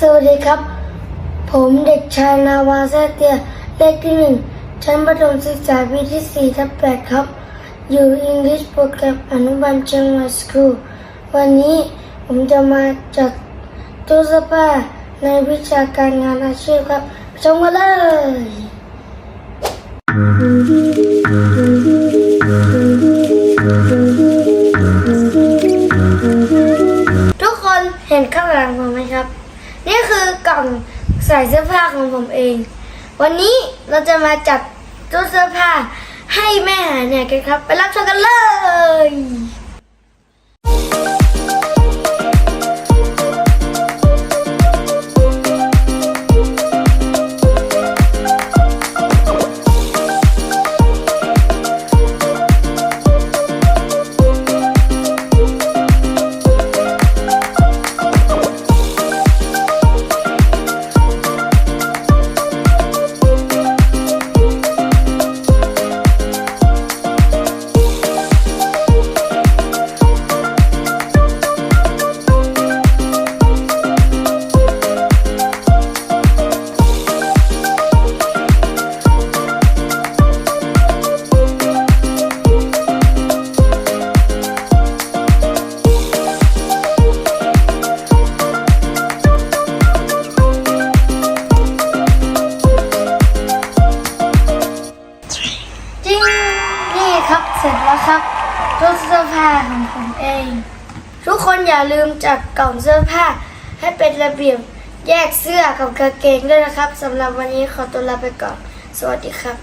สวัสดีครับ ผมเด็กชายนาวาแซเตียเลขที่หนึ่งชั้นประถมศึกษาปีที่สี่ทับแปดครับ อยู่ English โปรแกรมอนุบาลเชียงใหม่สคูลวันนี้ผมจะมาจัดตู้เสื้อผ้าในวิชาการงานอาชีพครับชมกันเลย ทุกคนเห็นข้างหลังผมไหมครับ นี่คือกล่องใส่เสื้อผ้าของผมเอง วันนี้เราจะมาจัดตู้เสื้อผ้าให้แม่หาเนี่ยกันครับ ไปรับชมกันเลย ของผมเอง ทุกคนอย่าลืมจัดกล่องเสื้อผ้าให้เป็นระเบียบแยกเสื้อกับกางเกงด้วยนะครับสำหรับวันนี้ขอตัวลาไปก่อน สวัสดีครับ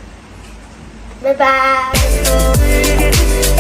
บ๊ายบาย